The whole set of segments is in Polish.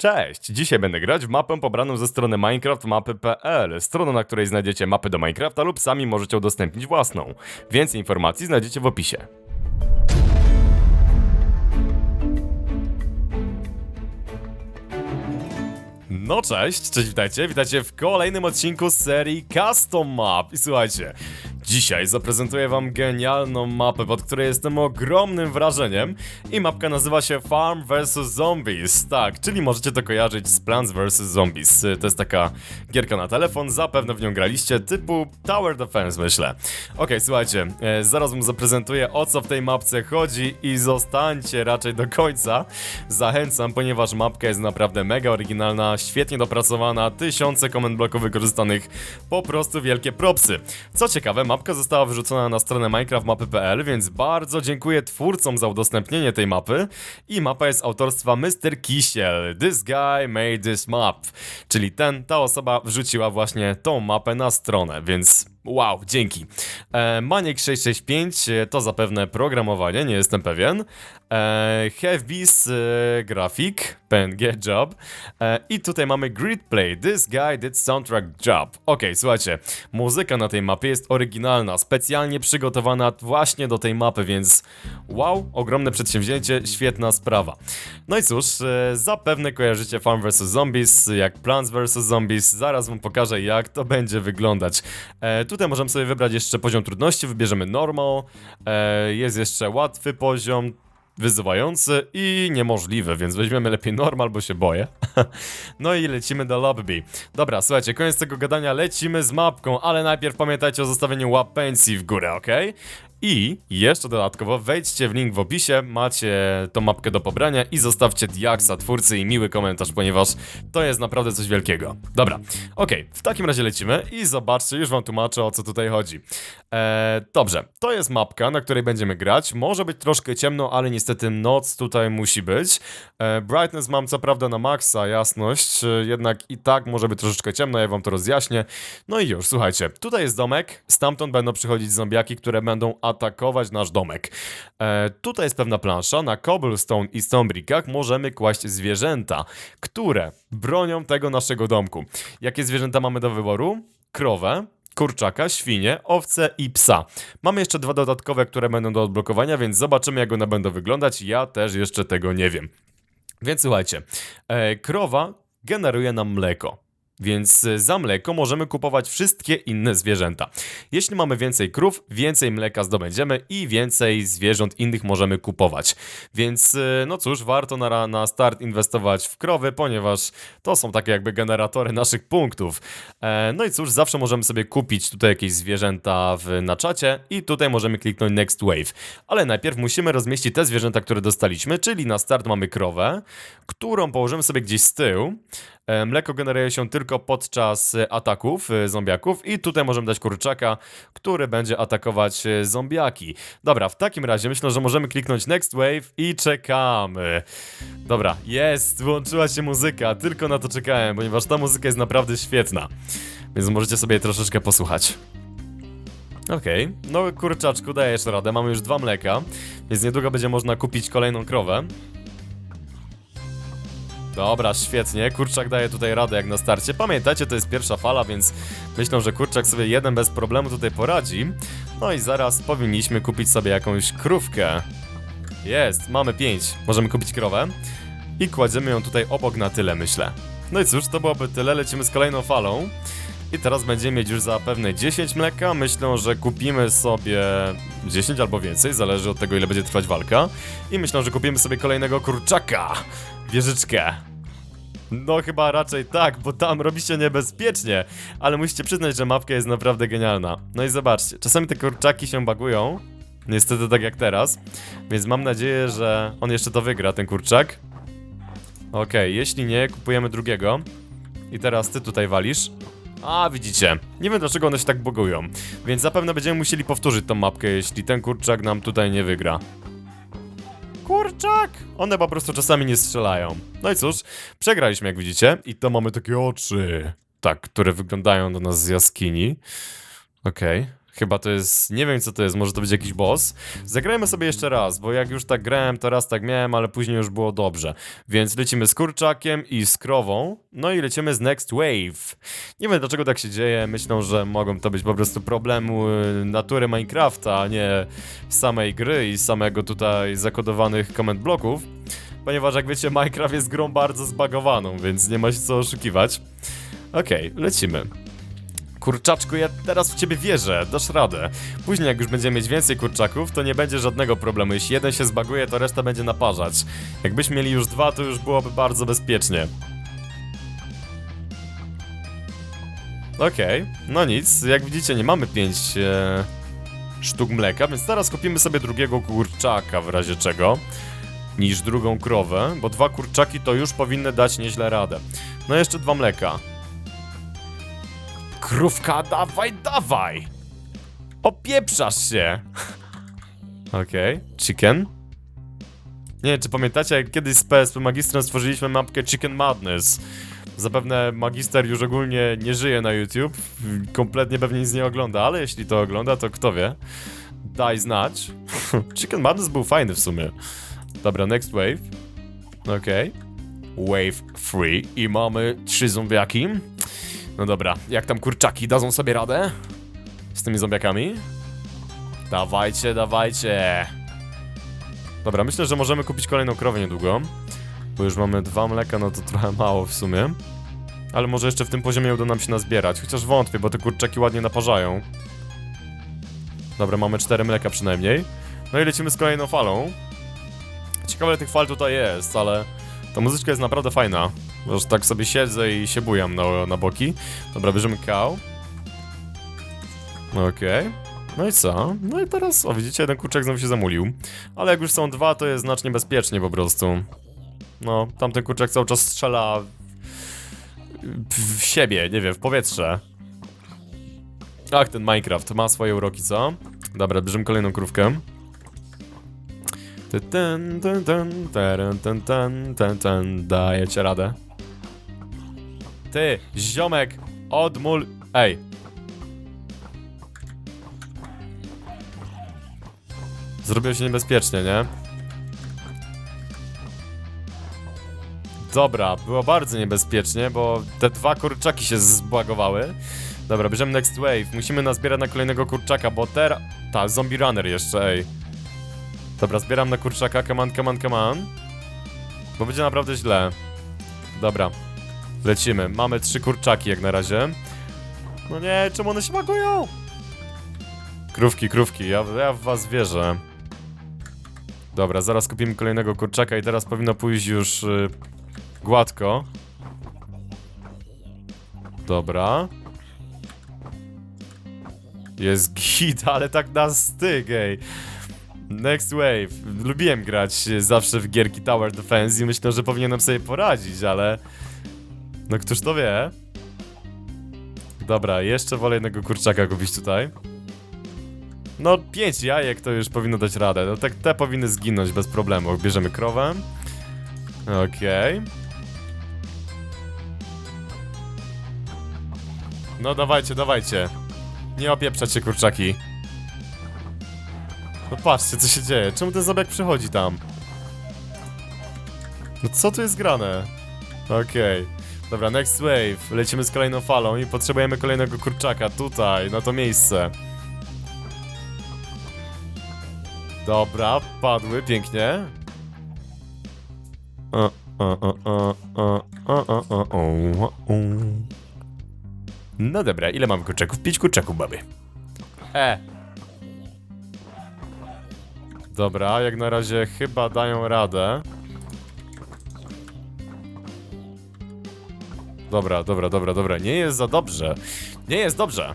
Cześć! Dzisiaj będę grać w mapę pobraną ze strony minecraftmapy.pl, stronę, na której znajdziecie mapy do Minecrafta lub sami możecie udostępnić własną. Więcej informacji znajdziecie w opisie. No cześć, cześć, witajcie, witajcie w kolejnym odcinku serii Custom Map. I słuchajcie, dzisiaj zaprezentuję wam genialną mapę, pod której jestem ogromnym wrażeniem. I mapka nazywa się Farm vs Zombies, tak, czyli możecie to kojarzyć z Plants vs Zombies. To jest taka gierka na telefon, zapewne w nią graliście, typu Tower Defense myślę. Okej, słuchajcie, e, zaraz wam zaprezentuję o co w tej mapce chodzi i zostańcie raczej do końca. Zachęcam, ponieważ mapka jest naprawdę mega oryginalna, świetnie dopracowana, tysiące komend bloków wykorzystanych, po prostu wielkie propsy. Co ciekawe, mapka została wyrzucona na stronę minecraftmapy.pl, więc bardzo dziękuję twórcom za udostępnienie tej mapy. I mapa jest autorstwa Mr. Kisiel. This guy made this map. Czyli ten, ta osoba wrzuciła właśnie tą mapę na stronę, więc Wow, dzięki. E, Maniek665 e, to zapewne programowanie, nie jestem pewien. E, Heavis e, Graphic, PNG Job. E, I tutaj mamy Grid Play. This guy did soundtrack job. Okej, słuchajcie, muzyka na tej mapie jest oryginalna, specjalnie przygotowana właśnie do tej mapy, więc wow, ogromne przedsięwzięcie, świetna sprawa. No i cóż, e, zapewne kojarzycie Farm vs Zombies, jak Plants vs Zombies. Zaraz wam pokażę, jak to będzie wyglądać. E, tutaj możemy sobie wybrać jeszcze poziom trudności, wybierzemy normal, e, jest jeszcze łatwy poziom, wyzywający i niemożliwy, więc weźmiemy lepiej normal, bo się boję. no i lecimy do lobby. Dobra, słuchajcie, koniec tego gadania, lecimy z mapką, ale najpierw pamiętajcie o zostawieniu łap pensji w górę, ok? I jeszcze dodatkowo wejdźcie w link w opisie, macie tą mapkę do pobrania i zostawcie diaksa twórcy i miły komentarz, ponieważ to jest naprawdę coś wielkiego. Dobra, okej, w takim razie lecimy i zobaczcie, już wam tłumaczę o co tutaj chodzi. Eee, dobrze, to jest mapka, na której będziemy grać. Może być troszkę ciemno, ale niestety noc tutaj musi być. Eee, brightness mam co prawda na maksa, jasność, e, jednak i tak może być troszeczkę ciemno, ja wam to rozjaśnię. No i już, słuchajcie, tutaj jest domek, stamtąd będą przychodzić zombiaki, które będą atakować nasz domek. E, tutaj jest pewna plansza, na cobblestone i stonebrickach możemy kłaść zwierzęta, które bronią tego naszego domku. Jakie zwierzęta mamy do wyboru? Krowę, kurczaka, świnie, owce i psa. Mamy jeszcze dwa dodatkowe, które będą do odblokowania, więc zobaczymy jak one będą wyglądać. Ja też jeszcze tego nie wiem. Więc słuchajcie, e, krowa generuje nam mleko. Więc e, za mleko możemy kupować wszystkie inne zwierzęta. Jeśli mamy więcej krów, więcej mleka zdobędziemy i więcej zwierząt innych możemy kupować. Więc e, no cóż, warto na, na start inwestować w krowy, ponieważ to są takie jakby generatory naszych punktów. E, no i cóż, zawsze możemy sobie kupić tutaj jakieś zwierzęta w, na czacie i tutaj możemy kliknąć Next Wave. Ale najpierw musimy rozmieścić te zwierzęta, które dostaliśmy, czyli na start mamy krowę, którą położymy sobie gdzieś z tyłu. E, Mleko generuje się tylko podczas e, ataków e, zombiaków i tutaj możemy dać kurczaka, który będzie atakować zombiaki. Dobra, w takim razie myślę, że możemy kliknąć Next Wave i czekamy. Dobra, jest, włączyła się muzyka, tylko na to czekałem, ponieważ ta muzyka jest naprawdę świetna. Więc możecie sobie troszeczkę posłuchać. Okej, no kurczaczku, dajesz radę, mamy już dwa mleka, więc niedługo będzie można kupić kolejną krowę. Dobra, świetnie. Kurczak daje tutaj radę jak na starcie. Pamiętajcie, to jest pierwsza fala, więc myślę, że kurczak sobie jeden bez problemu tutaj poradzi. No i zaraz powinniśmy kupić sobie jakąś krówkę. Jest, mamy pięć. Możemy kupić krowę. I kładziemy ją tutaj obok na tyle, myślę. No i cóż, to byłoby tyle. Lecimy z kolejną falą. I teraz będziemy mieć już zapewne 10 mleka. Myślę, że kupimy sobie 10 albo więcej, zależy od tego, ile będzie trwać walka. I myślę, że kupimy sobie kolejnego kurczaka. Wieżyczkę. No chyba raczej tak, bo tam robi się niebezpiecznie, ale musicie przyznać, że mapka jest naprawdę genialna. No i zobaczcie, czasami te kurczaki się bagują, niestety tak jak teraz, więc mam nadzieję, że on jeszcze to wygra, ten kurczak. Okej, jeśli nie, kupujemy drugiego. I teraz ty tutaj walisz. A, widzicie. Nie wiem dlaczego one się tak bagują, więc zapewne będziemy musieli powtórzyć tą mapkę, jeśli ten kurczak nam tutaj nie wygra. Kurczak! One po prostu czasami nie strzelają. No i cóż, przegraliśmy jak widzicie i to mamy takie oczy, tak, które wyglądają do nas z jaskini. Okej, Chyba to jest, nie wiem co to jest, może to być jakiś boss. Zagrajmy sobie jeszcze raz, bo jak już tak grałem, to raz tak miałem, ale później już było dobrze. Więc lecimy z kurczakiem i z krową, no i lecimy z Next Wave. Nie wiem dlaczego tak się dzieje, myślą, że mogą to być po prostu problemu y, natury Minecrafta, a nie samej gry i samego tutaj zakodowanych comment bloków. Ponieważ jak wiecie, Minecraft jest grą bardzo zbagowaną, więc nie ma się co oszukiwać. Okej, lecimy. Kurczaczku, ja teraz w ciebie wierzę, dasz radę. Później jak już będziemy mieć więcej kurczaków, to nie będzie żadnego problemu. Jeśli jeden się zbaguje, to reszta będzie naparzać. Jakbyśmy mieli już dwa, to już byłoby bardzo bezpiecznie. Okej, no nic, jak widzicie nie mamy pięć e, sztuk mleka, więc teraz kupimy sobie drugiego kurczaka w razie czego. Niż drugą krowę, bo dwa kurczaki to już powinny dać nieźle radę. No jeszcze dwa mleka. Krówka, dawaj, dawaj! Opieprzasz się! Okej, chicken. Nie wiem, czy pamiętacie, jak kiedyś z PSP Magistrem stworzyliśmy mapkę Chicken Madness. Zapewne Magister już ogólnie nie żyje na YouTube, kompletnie pewnie nic nie ogląda, ale jeśli to ogląda, to kto wie. Daj znać. Chicken Madness był fajny w sumie. Dobra, next wave. Okej. Wave free i mamy trzy zombiaki. No dobra, jak tam kurczaki dadzą sobie radę? Z tymi zombiakami? Dawajcie, dawajcie. Dobra, myślę, że możemy kupić kolejną krowę niedługo. Bo już mamy dwa mleka, no to trochę mało w sumie. Ale może jeszcze w tym poziomie uda nam się nazbierać. Chociaż wątpię, bo te kurczaki ładnie naparzają. Dobra, mamy cztery mleka przynajmniej. No i lecimy z kolejną falą. Ciekawe tych fal tutaj jest, ale ta muzyczka jest naprawdę fajna. Może tak sobie siedzę i się bujam na, na boki. Dobra, bierzemy kał. Okej. No i co? No i teraz, o widzicie, jeden kurczak znowu się zamulił. Ale jak już są dwa, to jest znacznie bezpiecznie po prostu. No, tamten kurczak cały czas strzela w, siebie, nie wiem, w powietrze. Ach, ten Minecraft ma swoje uroki, co? Dobra, bierzemy kolejną krówkę. Ty, Ten, ten, ten, ten, ten, ten, ten, ten, dajecie radę. Ty, ziomek, odmul... Ej. Zrobiło się niebezpiecznie, nie? Dobra, było bardzo niebezpiecznie, bo te dwa kurczaki się zbagowały. Dobra, bierzemy next wave. Musimy nazbierać na kolejnego kurczaka, bo teraz... Ta, zombie runner jeszcze, ej. Dobra, zbieram na kurczaka, come on, come on, come on. Bo będzie naprawdę źle. Dobra, lecimy. Mamy trzy kurczaki jak na razie. No nie, czemu one się bagują? Krówki, krówki, ja, ja w was wierzę. Dobra, zaraz kupimy kolejnego kurczaka i teraz powinno pójść już y, gładko. Dobra. Jest git, ale tak na styk, ej. Next Wave. Lubiłem grać zawsze w gierki Tower Defense i myślę, że powinienem sobie poradzić, ale... No któż to wie? Dobra, jeszcze wolę jednego kurczaka kupić tutaj. No, pięć jajek to już powinno dać radę. No tak te powinny zginąć bez problemu. Bierzemy krowę. Okej. No dawajcie, dawajcie. Nie opieprzać się kurczaki. No patrzcie, co się dzieje. Czemu ten zobek przychodzi tam? No co tu jest grane? Okej. Dobra, next wave. Lecimy z kolejną falą i potrzebujemy kolejnego kurczaka tutaj, na to miejsce. Dobra, padły, pięknie. O, o, o, o, o, o, o, o, o, o. No dobra, ile mamy kurczaków? Pięć kurczaków mamy. E, Dobra, jak na razie chyba dają radę. Dobra, dobra, dobra, dobra. Nie jest za dobrze. Nie jest dobrze.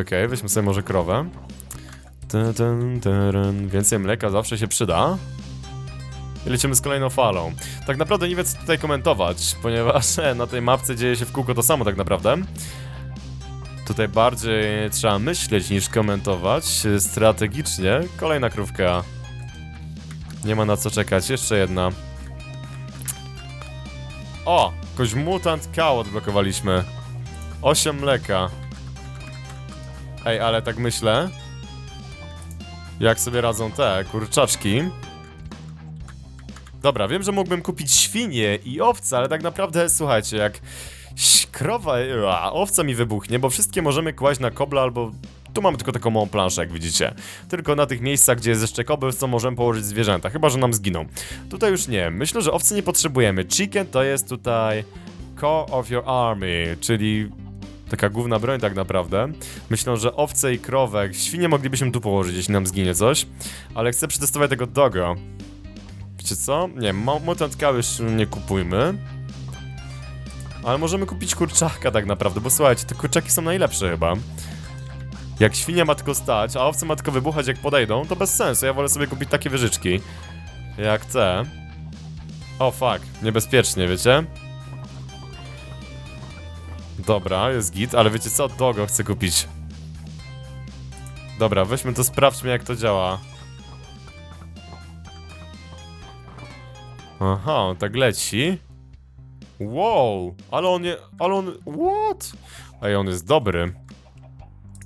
Okej, weźmy sobie może krowę. Tyn, tyryn. Więcej mleka zawsze się przyda. I lecimy z kolejną falą. Tak naprawdę nie wiem co tutaj komentować, ponieważ na tej mapce dzieje się w kółko to samo tak naprawdę. Tutaj bardziej trzeba myśleć niż komentować strategicznie. Kolejna krówka. Nie ma na co czekać. Jeszcze jedna. O! Jakoś mutant cow odblokowaliśmy. 8 mleka. Ej, ale tak myślę. Jak sobie radzą te kurczaczki. Dobra, wiem, że mógłbym kupić świnie i owce, ale tak naprawdę, słuchajcie, jak krowa, a, owca mi wybuchnie, bo wszystkie możemy kłaść na kobla albo... Tu mamy tylko taką małą planszę, jak widzicie. Tylko na tych miejscach, gdzie jest jeszcze kobyl, co możemy położyć zwierzęta, chyba, że nam zginą. Tutaj już nie, myślę, że owcy nie potrzebujemy. Chicken to jest tutaj... Core of your army, czyli taka główna broń tak naprawdę. Myślę, że owce i krowę, świnie moglibyśmy tu położyć, jeśli nam zginie coś. Ale chcę przetestować tego dogo. Wiecie co? Nie, mutant już nie kupujmy. Ale możemy kupić kurczaka tak naprawdę, bo słuchajcie, te kurczaki są najlepsze chyba. Jak świnia ma tylko stać, a owce ma tylko wybuchać jak podejdą, to bez sensu. Ja wolę sobie kupić takie wyżyczki. Jak te. O fuck, niebezpiecznie, wiecie? Dobra, jest git, ale wiecie co? Dogo chcę kupić. Dobra, weźmy to, sprawdźmy jak to działa. Aha, tak leci. Wow, ale on ale on, what? Ej, on jest dobry.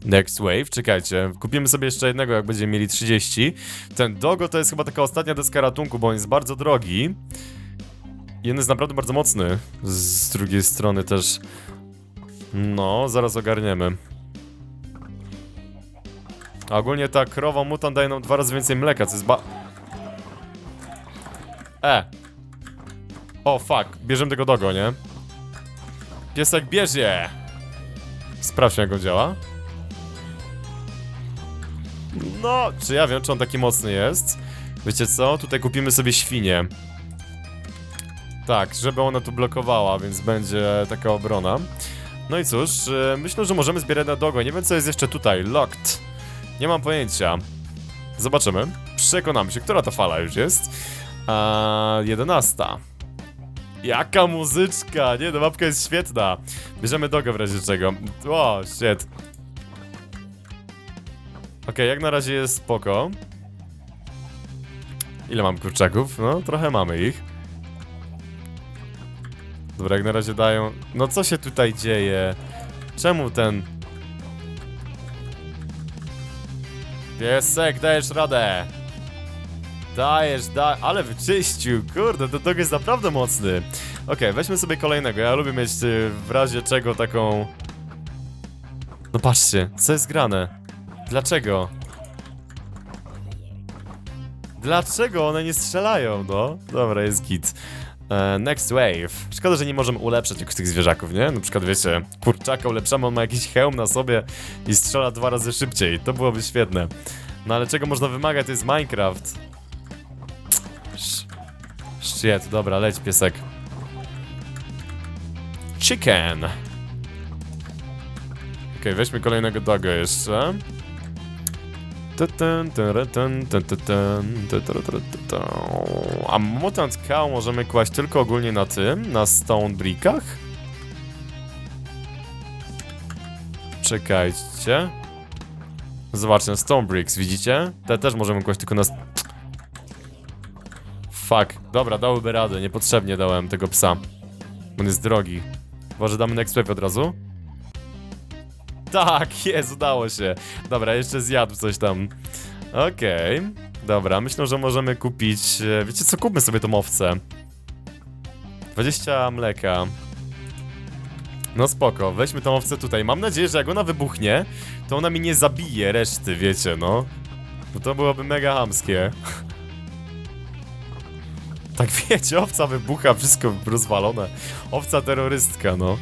Next wave, czekajcie, kupimy sobie jeszcze jednego, jak będziemy mieli 30. Ten Dogo to jest chyba taka ostatnia deska ratunku, bo on jest bardzo drogi. On jest naprawdę bardzo mocny. Z drugiej strony też. No, zaraz ogarniemy. A ogólnie ta krowa mutant daje nam dwa razy więcej mleka, co jest ba... E! O, fuck, bierzemy tego dogo, nie? Piesek bierze! Sprawdźmy jak on działa. No, czy ja wiem, czy on taki mocny jest? Wiecie co? Tutaj kupimy sobie świnię. Tak, żeby ona tu blokowała, więc będzie taka obrona. No i cóż, e, myślę, że możemy zbierać na dogo. Nie wiem, co jest jeszcze tutaj. Locked. Nie mam pojęcia. Zobaczymy. Przekonamy się, która to fala już jest. A 11. Jaka muzyczka! Nie, no mapka jest świetna. Bierzemy dogo w razie czego. O, shit. Okej, jak na razie jest spoko. Ile mam kurczaków? No, trochę mamy ich. Dobra, jak na razie dają... No co się tutaj dzieje? Czemu ten... Piesek, dajesz radę! Dajesz, da... Ale wyczyścił, kurde, ten dog jest naprawdę mocny. Okej, weźmy sobie kolejnego, ja lubię mieć y, w razie czego taką... No patrzcie, co jest grane? Dlaczego? Dlaczego one nie strzelają, no? Dobra, jest git. E, next wave. Szkoda, że nie możemy ulepszać jakoś tych zwierzaków, nie? Na przykład, wiecie, kurczaka ulepszamy, on ma jakiś hełm na sobie i strzela dwa razy szybciej. To byłoby świetne. No ale czego można wymagać, to jest Minecraft. Shit, dobra, leć piesek. Chicken. Okej, weźmy kolejnego doga jeszcze. A mutant cow możemy kłaść tylko ogólnie na tym, na stone brickach? Czekajcie. Zobaczcie, stone bricks, widzicie? Te też możemy kłaść tylko na... Fuck, dobra, dałyby radę, niepotrzebnie dałem tego psa. On jest drogi. Może damy wave od razu? Tak, jest, udało się. Dobra, jeszcze zjadł coś tam. Okej. Dobra, myślę, że możemy kupić... e, Wiecie co, kupmy sobie tą owcę. 20 mleka. No spoko, weźmy tą owcę tutaj. Mam nadzieję, że jak ona wybuchnie, to ona mi nie zabije reszty, wiecie, no. Bo to byłoby mega hamskie. Tak wiecie, owca wybucha, wszystko rozwalone. Owca terrorystka, no.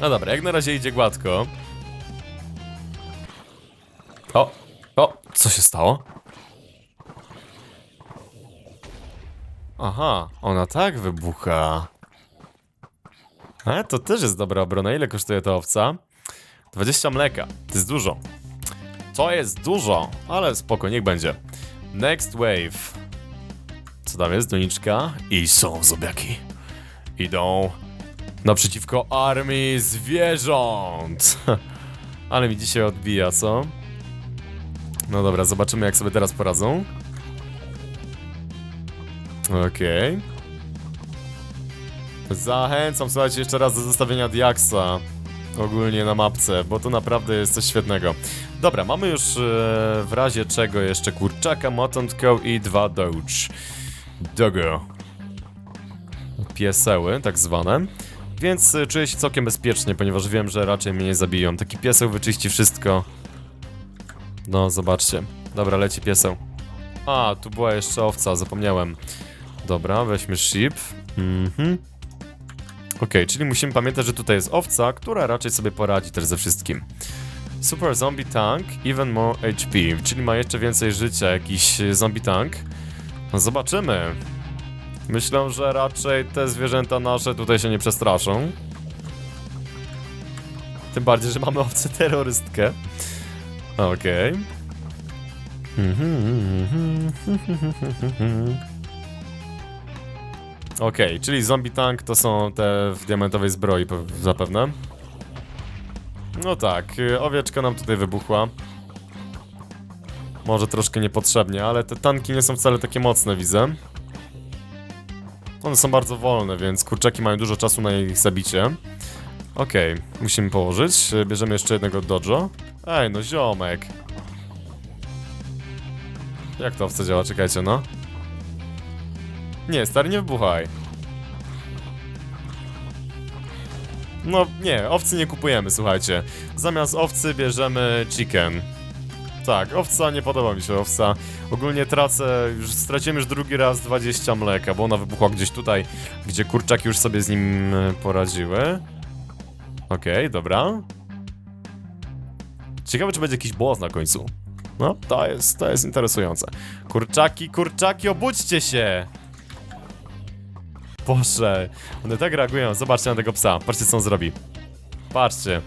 No dobra, jak na razie idzie gładko. O, o, co się stało? Aha, ona tak wybucha. E, to też jest dobra obrona. Ile kosztuje ta owca? 20 mleka. To jest dużo. To jest dużo, ale spoko, niech będzie. Next wave. Co tam jest? Doniczka. I są zobiaki. Idą naprzeciwko armii zwierząt. Ale mi dzisiaj odbija, co? No dobra, zobaczymy jak sobie teraz poradzą. Okej. Zachęcam, słuchajcie, jeszcze raz do zostawienia Diaksa. ogólnie na mapce, bo to naprawdę jest coś świetnego. Dobra, mamy już e, w razie czego jeszcze kurczaka, motątkę i dwa doge. Dogo. Pieseły, tak zwane. Więc e, czuję się całkiem bezpiecznie, ponieważ wiem, że raczej mnie nie zabiją. Taki pieseł wyczyści wszystko. No, zobaczcie. Dobra, leci pieseł. A, tu była jeszcze owca, zapomniałem. Dobra, weźmy sheep. Mhm. Okej, czyli musimy pamiętać, że tutaj jest owca, która raczej sobie poradzi też ze wszystkim. Super Zombie Tank, even more HP, czyli ma jeszcze więcej życia, jakiś e, zombie tank. No zobaczymy. Myślę, że raczej te zwierzęta nasze tutaj się nie przestraszą. Tym bardziej, że mamy owcę terrorystkę. Okej. Mhm, Okej, czyli zombie tank to są te w diamentowej zbroi pe- zapewne. No tak, y, owieczka nam tutaj wybuchła. Może troszkę niepotrzebnie, ale te tanki nie są wcale takie mocne, widzę. One są bardzo wolne, więc kurczaki mają dużo czasu na ich zabicie. Okej, musimy położyć. Bierzemy jeszcze jednego dojo. Ej, no ziomek. Jak to owca działa? Czekajcie, no. Nie, stary, nie wybuchaj. No nie, owcy nie kupujemy, słuchajcie. Zamiast owcy bierzemy chicken. Tak, owca, nie podoba mi się owca. Ogólnie tracę, już już drugi raz 20 mleka, bo ona wybuchła gdzieś tutaj, gdzie kurczaki już sobie z nim e, poradziły. Okej, dobra. Ciekawe, czy będzie jakiś boss na końcu. No, to jest, to jest interesujące. Kurczaki, kurczaki, obudźcie się! Boże, one tak reagują. Zobaczcie na tego psa. Patrzcie, co on zrobi. Patrzcie.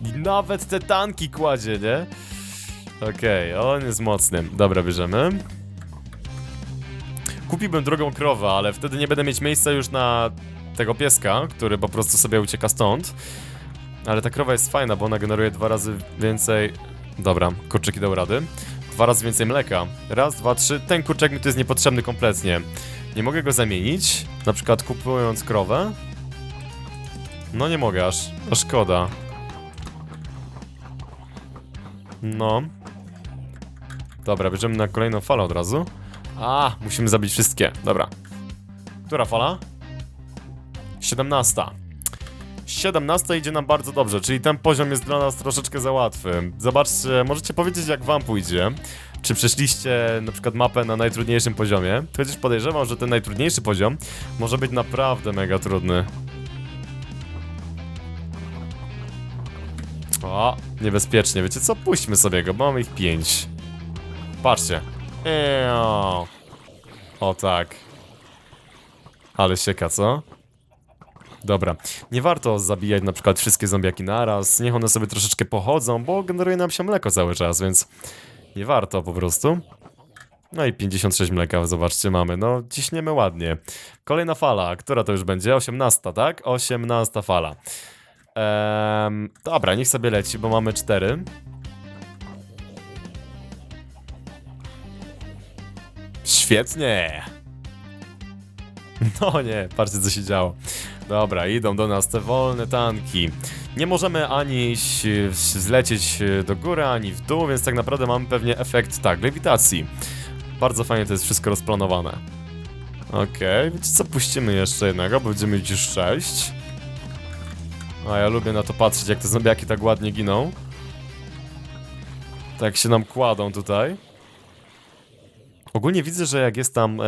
I nawet te tanki kładzie, nie? Okej, on jest mocny. Dobra, bierzemy. Kupiłbym drugą krowę, ale wtedy nie będę mieć miejsca już na tego pieska, który po prostu sobie ucieka stąd. Ale ta krowa jest fajna, bo ona generuje dwa razy więcej... Dobra, kurczyki dał rady. Dwa razy więcej mleka. Raz, dwa, trzy. Ten kurczak mi tu jest niepotrzebny kompletnie. Nie mogę go zamienić, na przykład kupując krowę. No nie mogę aż, szkoda. No. Dobra, bierzemy na kolejną falę od razu. A, musimy zabić wszystkie, dobra. Która fala? 17. 17 idzie nam bardzo dobrze, czyli ten poziom jest dla nas troszeczkę za łatwy. Zobaczcie, możecie powiedzieć jak wam pójdzie. Czy przeszliście na przykład mapę na najtrudniejszym poziomie? Chociaż podejrzewam, że ten najtrudniejszy poziom może być naprawdę mega trudny. O, niebezpiecznie. Wiecie co? Puśćmy sobie go, bo mamy ich 5. Patrzcie. Eee, o tak. Ale sieka, co? Dobra, nie warto zabijać na przykład wszystkie zombiaki naraz, niech one sobie troszeczkę pochodzą, bo generuje nam się mleko cały czas, więc nie warto po prostu. No i 56 mleka, zobaczcie, mamy. No, ciśniemy ładnie. Kolejna fala, która to już będzie? 18, tak? 18 fala. Ehm, dobra, niech sobie leci, bo mamy 4. Świetnie! No nie, patrzcie co się działo. Dobra, idą do nas te wolne tanki. Nie możemy ani zlecieć do góry, ani w dół, więc tak naprawdę mamy pewnie efekt, tak, lewitacji. Bardzo fajnie to jest wszystko rozplanowane. Okej, wiecie co, puścimy jeszcze jednego, bo będziemy mieć już sześć. A ja lubię na to patrzeć, jak te zombiaki tak ładnie giną. Tak się nam kładą tutaj. Ogólnie widzę, że jak jest tam...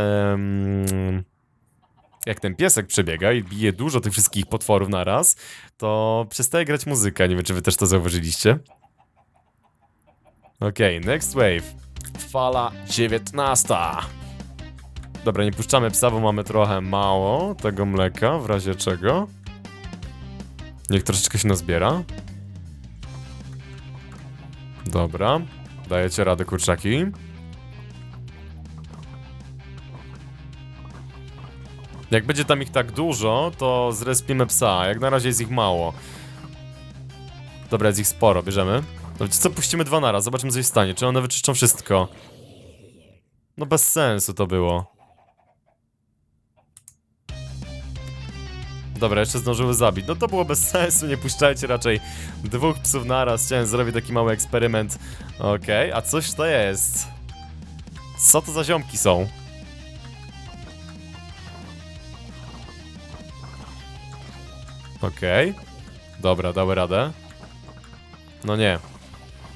jak ten piesek przebiega i bije dużo tych wszystkich potworów naraz, to przestaje grać muzyka. Nie wiem, czy wy też to zauważyliście. Okej, next wave. Fala 19. Dobra, nie puszczamy psa, bo mamy trochę mało tego mleka, w razie czego. Niech troszeczkę się nazbiera. Dobra, dajecie radę, kurczaki. Jak będzie tam ich tak dużo, to zrespimy psa. Jak na razie jest ich mało. Dobra, jest ich sporo, bierzemy. No co, puścimy dwa naraz, zobaczymy co się stanie. Czy one wyczyszczą wszystko? No bez sensu to było. Dobra, jeszcze zdążyły zabić. No to było bez sensu, nie puszczajcie raczej dwóch psów naraz. Chciałem zrobić taki mały eksperyment. Okej, a coś to jest. Co to za ziomki są? Okej. Dobra, dały radę. No nie.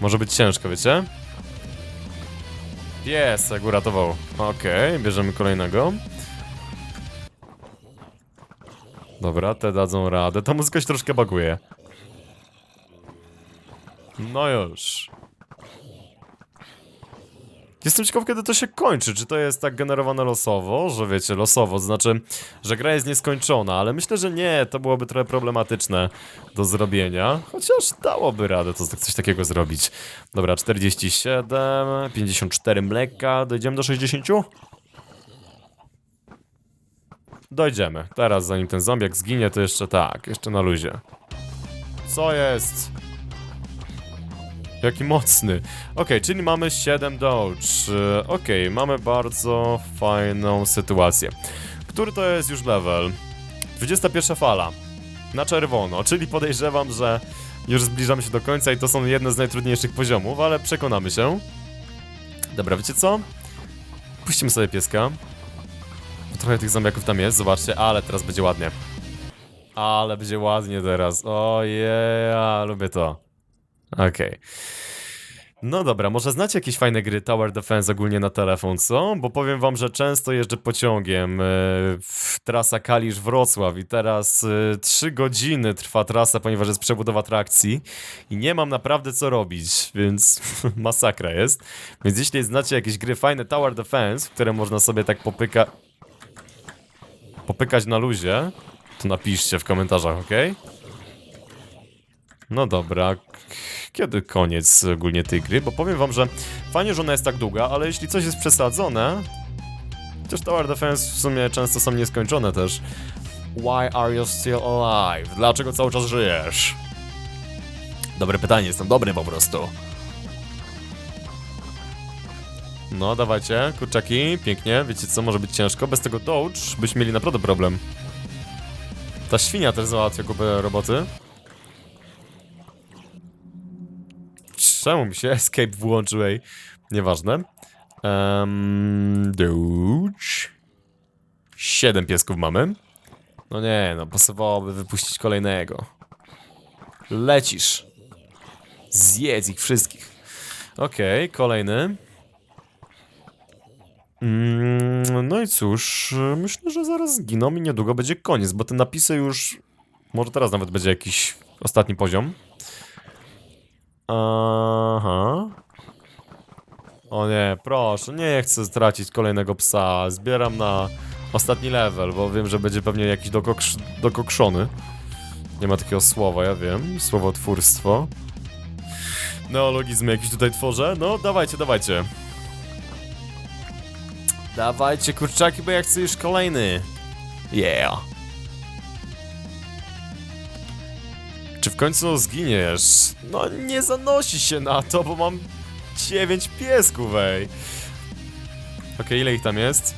Może być ciężko, wiecie? Jest, jak uratował. Okej, bierzemy kolejnego. Dobra, te dadzą radę. Ta muzyka się troszkę baguje. No już. Jestem ciekaw, kiedy to się kończy. Czy to jest tak generowane losowo, że wiecie, losowo, to znaczy, że gra jest nieskończona, ale myślę, że nie, to byłoby trochę problematyczne do zrobienia. Chociaż dałoby radę to coś takiego zrobić. Dobra, 47, 54 mleka, dojdziemy do 60? Dojdziemy. Teraz, zanim ten zombiak zginie, to jeszcze tak, jeszcze na luzie. Co jest? Jaki mocny. Okej, czyli mamy 7 dodge. E, Okej, mamy bardzo fajną sytuację. Który to jest już level? 21 fala. Na czerwono, czyli podejrzewam, że już zbliżamy się do końca i to są jedne z najtrudniejszych poziomów, ale przekonamy się. Dobra, wiecie co? Puścimy sobie pieska. Trochę tych zombiaków tam jest, zobaczcie, ale teraz będzie ładnie. Ale będzie ładnie teraz. Ojej, lubię to. Okej. No dobra, może znacie jakieś fajne gry Tower Defense ogólnie na telefon, co? Bo powiem wam, że często jeżdżę pociągiem e, trasa Kalisz-Wrocław i teraz e, 3 godziny trwa trasa, ponieważ jest przebudowa trakcji i nie mam naprawdę co robić, więc masakra jest. Więc jeśli znacie jakieś gry fajne Tower Defense, które można sobie tak popyka... popykać na luzie, to napiszcie w komentarzach, ok? No dobra, kiedy koniec ogólnie tej gry? Bo powiem wam, że fajnie, że ona jest tak długa, ale jeśli coś jest przesadzone, chociaż Tower Defense w sumie często są nieskończone też. Why are you still alive? Dlaczego cały czas żyjesz? Dobre pytanie, jestem dobry po prostu. No, dawajcie, kurczaki, pięknie, wiecie co, może być ciężko, bez tego dodge byśmy mieli naprawdę problem. Ta świnia też załatwia kupę roboty. Czemu mi się escape włączył, ej? Nieważne. Um, Dodge. Siedem piesków mamy. No nie, no pasowałoby wypuścić kolejnego. Lecisz. Zjedz ich wszystkich. Okej, kolejny. Mm, no i cóż, myślę, że zaraz zginą i niedługo będzie koniec, bo te napisy już... Może teraz nawet będzie jakiś ostatni poziom. Aha. O nie, proszę, nie chcę stracić kolejnego psa. Zbieram na ostatni level, bo wiem, że będzie pewnie jakiś dokoksz dokokszony. Nie ma takiego słowa, ja wiem. Słowotwórstwo. Neologizm jakiś tutaj tworzę? No, dawajcie, dawajcie. Dawajcie, kurczaki, bo ja chcę już kolejny. Yeah. Czy w końcu zginiesz? No nie zanosi się na to, bo mam 9 piesków, ej. Okej, ile ich tam jest?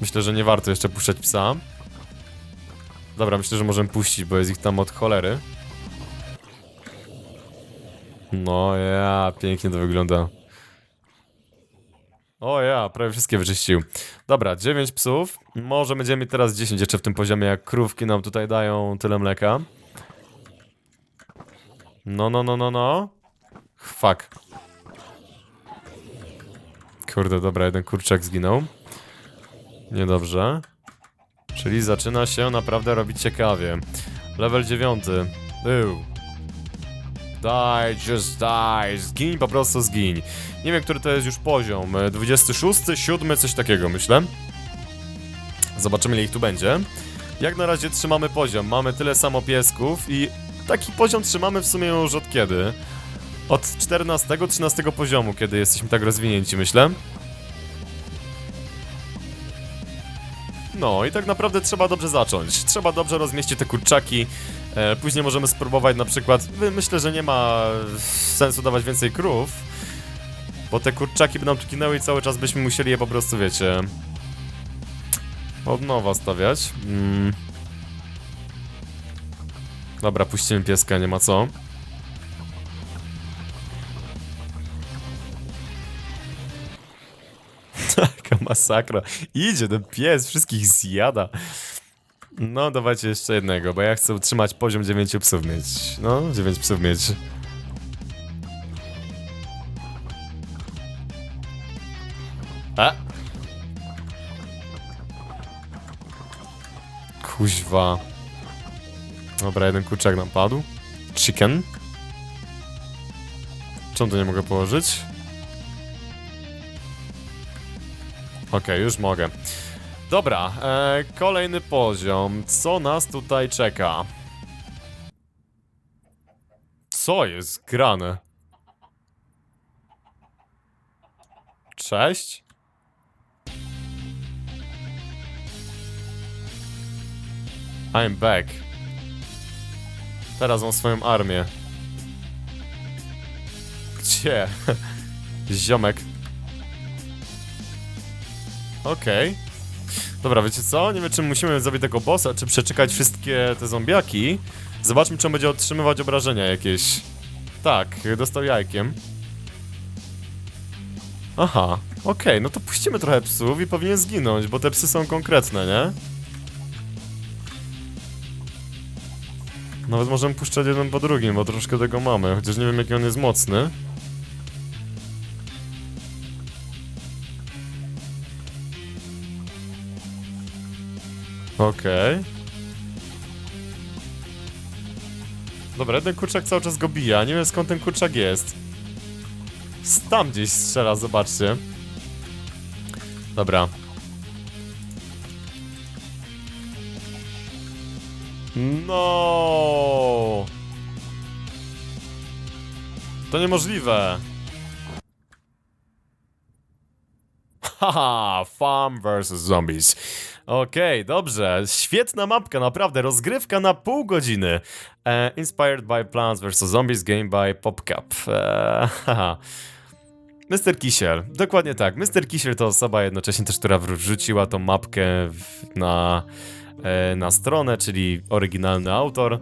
Myślę, że nie warto jeszcze puszczać psa. Dobra, myślę, że możemy puścić, bo jest ich tam od cholery. No ja, pięknie to wygląda. O ja, prawie wszystkie wyczyścił. Dobra, 9 psów. Może będziemy mieć teraz 10 jeszcze w tym poziomie, jak krówki nam tutaj dają tyle mleka. No, no, no, no, no. Fuck. Kurde, dobra, jeden kurczak zginął. Niedobrze. Czyli zaczyna się naprawdę robić ciekawie. Level 9. Był. Die, just die. Zgiń, po prostu zgiń. Nie wiem, który to jest już poziom. e, 26, 7, coś takiego, myślę. Zobaczymy, ile ich tu będzie. Jak na razie trzymamy poziom. Mamy tyle samo piesków i taki poziom trzymamy w sumie już od kiedy? Od 14-13 poziomu, kiedy jesteśmy tak rozwinięci, myślę. No i tak naprawdę trzeba dobrze zacząć. Trzeba dobrze rozmieścić te kurczaki. E, później możemy spróbować na przykład. Myślę, że nie ma sensu dawać więcej krów. Bo te kurczaki by nam tu ginęły i cały czas byśmy musieli je po prostu, wiecie. Od nowa stawiać. Mm. Dobra, puścimy pieska, nie ma co. Taka masakra. Idzie ten pies, wszystkich zjada. No, dawajcie jeszcze jednego, bo ja chcę utrzymać poziom 9 psów mieć. No, 9 psów mieć. Kuźwa. Dobra, jeden kurczak nam padł. Chicken. Czemu to nie mogę położyć? Okej, już mogę. Dobra, e, kolejny poziom. Co nas tutaj czeka? Co jest grane? Cześć? I'm back. Teraz mam swoją armię. Gdzie? Ziomek. Okej. Dobra, wiecie co? Nie wiem, czy musimy zrobić tego bossa, czy przeczekać wszystkie te zombiaki. Zobaczmy, czy on będzie otrzymywać obrażenia jakieś. Tak, dostał jajkiem. Aha, okej, no to puścimy trochę psów i powinien zginąć, bo te psy są konkretne, nie? Nawet możemy puszczać jeden po drugim, bo troszkę tego mamy, chociaż nie wiem, jaki on jest mocny. Okej. Dobra, jeden kurczak cały czas go bije, a nie wiem skąd ten kurczak jest. Tam gdzieś strzela, zobaczcie. Dobra. No. To niemożliwe. Haha, Farm vs Zombies. Okej, dobrze. Świetna mapka, naprawdę. Rozgrywka na pół godziny. E, inspired by Plants vs Zombies, game by PopCap. E, haha. Mr. Kisiel, dokładnie tak. Mr. Kisiel to osoba jednocześnie też, która wrzuciła tą mapkę w, na, na stronę, czyli oryginalny autor.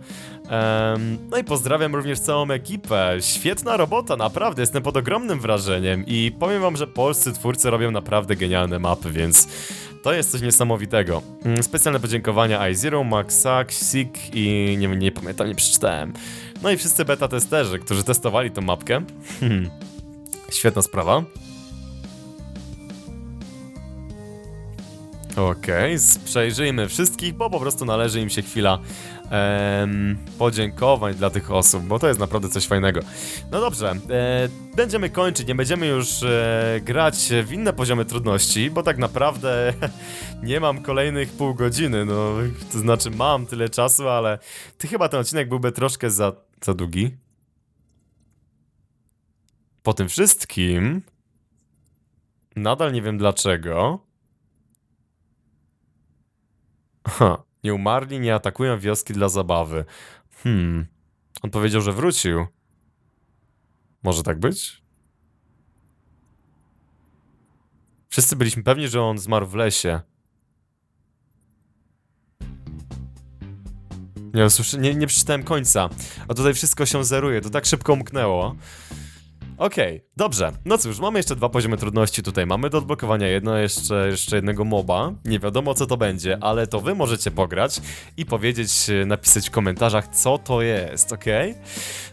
No i pozdrawiam również całą ekipę. Świetna robota, naprawdę. Jestem pod ogromnym wrażeniem i powiem wam, że polscy twórcy robią naprawdę genialne mapy, więc to jest coś niesamowitego. Mm, Specjalne podziękowania iZero, Maxak, Sik i nie, nie pamiętam, nie przeczytałem. No i wszyscy beta testerzy, którzy testowali tą mapkę. Hmm. Świetna sprawa. Okej, okay, przejrzyjmy wszystkich, bo po prostu należy im się chwila em, podziękowań dla tych osób, bo to jest naprawdę coś fajnego. No dobrze, e, będziemy kończyć, nie będziemy już e, grać w inne poziomy trudności, bo tak naprawdę nie mam kolejnych pół godziny, no to znaczy mam tyle czasu, ale ty chyba ten odcinek byłby troszkę za, za długi. Po tym wszystkim nadal nie wiem dlaczego. Ha, nie umarli, nie atakują wioski dla zabawy. Hmm. On powiedział, że wrócił. Może tak być? Wszyscy byliśmy pewni, że on zmarł w lesie. Nie, nie, nie przeczytałem końca. A tutaj wszystko się zeruje, to tak szybko umknęło. Okej, dobrze. No cóż, mamy jeszcze dwa poziomy trudności tutaj. Mamy do odblokowania jedno, jeszcze, jeszcze jednego moba. Nie wiadomo co to będzie, ale to wy możecie pograć i powiedzieć, e, napisać w komentarzach co to jest, okej?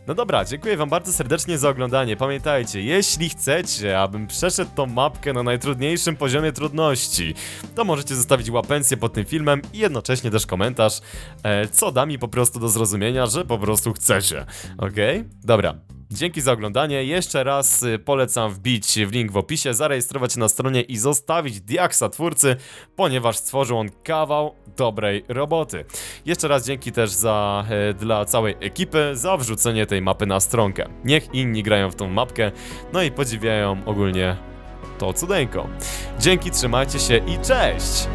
No dobra, dziękuję wam bardzo serdecznie za oglądanie. Pamiętajcie, jeśli chcecie, abym przeszedł tą mapkę na najtrudniejszym poziomie trudności, to możecie zostawić łapencję pod tym filmem i jednocześnie też komentarz, e, co da mi po prostu do zrozumienia, że po prostu chcecie, okej? Dobra, Dzięki za oglądanie. Jeszcze raz y, polecam wbić w link w opisie, zarejestrować się na stronie i zostawić Diaksa twórcy, ponieważ stworzył on kawał dobrej roboty. Jeszcze raz dzięki też za e, dla całej ekipy za wrzucenie tej mapy na stronkę. Niech inni grają w tą mapkę, no i podziwiają ogólnie to cudeńko. Dzięki, trzymajcie się i cześć!